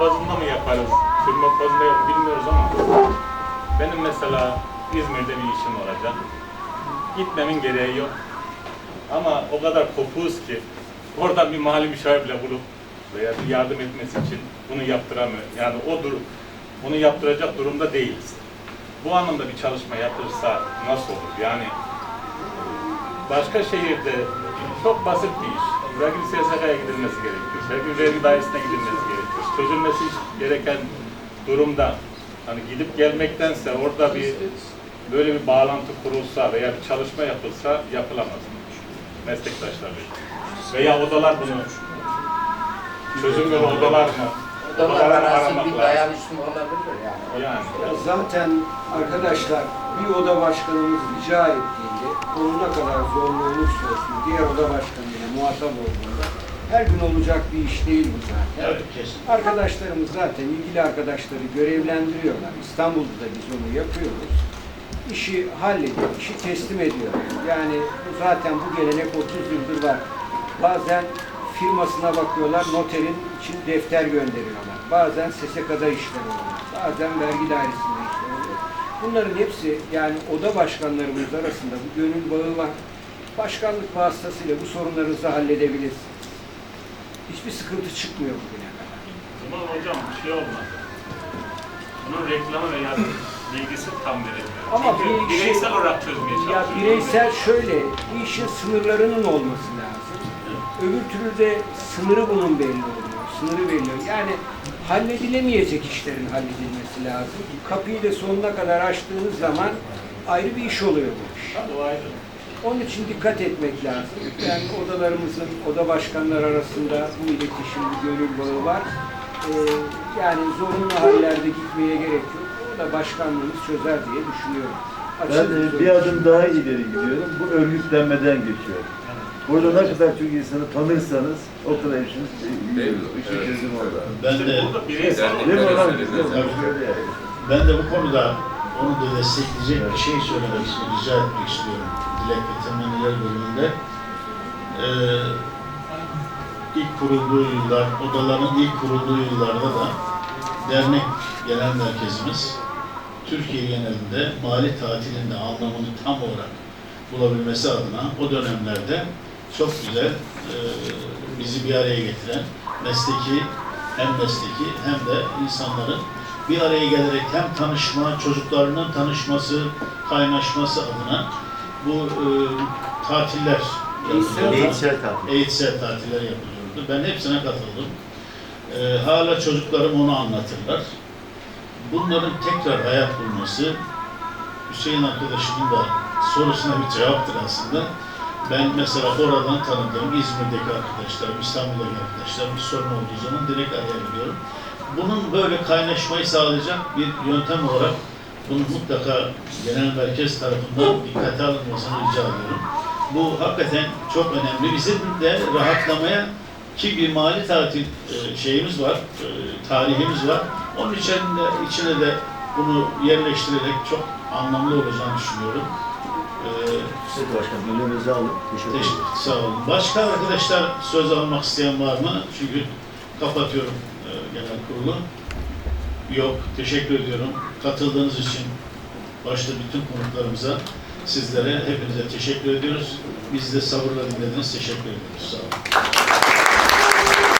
bazında mı yaparız, firma bazında yap bilmiyoruz ama benim mesela İzmir'de bir işim olacak. Gitmemin gereği yok. Ama o kadar kopuğuz ki oradan bir mali müşavir bile bulup veya bir yardım etmesi için bunu yaptıramıyor. Yani o durum, bunu yaptıracak durumda değiliz. Bu anlamda bir çalışma yapılırsa nasıl olur? Yani başka şehirde çok basit bir iş. Bir SSK'ya gidilmesi gerekiyor. Bir vergi dairesine gidilmesi gerekiyor. Çözülmesi gereken durumda hani gidip gelmektense orada bir böyle bir bağlantı kurulsa veya bir çalışma yapılsa yapılamaz. Meslektaşlarla. Veya odalar bunu çözüm yolu odalar mı? Odalar arası bir dayanışma olabilir yani. Yani. Zaten arkadaşlar bir oda başkanımız rica ettiğinde konuna kadar zorlu olursa olsun diğer oda başkanıyla muhatap olduğunda her gün olacak bir iş değil bu zaten. Evet, kesin. Arkadaşlarımız zaten ilgili arkadaşları görevlendiriyorlar. İstanbul'da da biz onu yapıyoruz. İşi hallediyor, işi teslim ediyor. Yani bu zaten bu gelenek 30 yıldır var. Bazen firmasına bakıyorlar, noterin için defter gönderiyorlar. Bazen SSK'da işler oluyor. Bazen vergi dairesinde işler oluyor. Bunların hepsi yani oda başkanlarımız arasında bu gönül bağı var. Başkanlık vasıtasıyla bu sorunlarınızı halledebilirsiniz. Hiçbir sıkıntı çıkmıyor bugüne kadar. Ama hocam bir şey olmaz. Bunun reklamı veya bilgisi tam verilmiyor. Ama Çünkü bir şey- bireysel olarak çözmeye Ya çalışıyoruz. bireysel şöyle, bir işin sınırlarının olması lazım. Öbür türlü de sınırı bunun belli oluyor. Sınırı belli. Yani halledilemeyecek işlerin halledilmesi lazım. Kapıyı da sonuna kadar açtığınız zaman ayrı bir iş oluyor bu iş. Onun için dikkat etmek lazım. Yani odalarımızın, oda başkanları arasında bu iletişim, bu gönül bağı var. Ee, yani zorunlu hallerde gitmeye gerek yok. O da başkanlığımız çözer diye düşünüyorum. Ben Açık e, bir adım daha ileri gidiyorum. Bu örgütlenmeden geçiyor. Burada ne kadar çok insanı tanırsanız o kadar işiniz Değil mi? işin Evet. çözümü olur. Ben de burada bireysel Yani- Değil mi Evet, lan? evet, Değil mi? evet. Öyle yani. ben de bu konuda onu da destekleyecek bir şey söylemek istiyorum, rica etmek istiyorum. Dilek ve temenniler bölümünde. Ee, ilk kurulduğu yıllar, odaların ilk kurulduğu yıllarda da dernek genel merkezimiz Türkiye genelinde mali tatilinde anlamını tam olarak bulabilmesi adına o dönemlerde çok güzel e, bizi bir araya getiren mesleki hem mesleki hem de insanların bir araya gelerek hem tanışma, çocuklarının tanışması, kaynaşması adına bu e, tatiller yapılıyordu. Eğitsel tatil. Eğitsel tatiller yapılıyordu. Ben hepsine katıldım. E, hala çocuklarım onu anlatırlar. Bunların tekrar hayat bulması Hüseyin arkadaşımın da sorusuna bir cevaptır aslında. Ben mesela oradan tanıdığım İzmir'deki arkadaşlarım, İstanbul'daki arkadaşlarım bir sorun olduğu zaman direkt arayabiliyorum. Bunun böyle kaynaşmayı sağlayacak bir yöntem olarak bunu mutlaka genel merkez tarafından dikkate alınmasını rica ediyorum. Bu hakikaten çok önemli. Bizim de rahatlamaya ki bir mali tatil e, şeyimiz var, e, tarihimiz var. Onun içinde, içine de bunu yerleştirerek çok anlamlı olacağını düşünüyorum. E, Siz başkan önleminizi alın. Teşekkür ederim. Teşekkür, sağ olun. Başka arkadaşlar söz almak isteyen var mı? Çünkü kapatıyorum e, genel kurulu. Yok, teşekkür ediyorum. Katıldığınız için başta bütün konuklarımıza, sizlere, hepinize teşekkür ediyoruz. Biz de sabırla dinlediniz. Teşekkür ediyoruz. Sağ olun.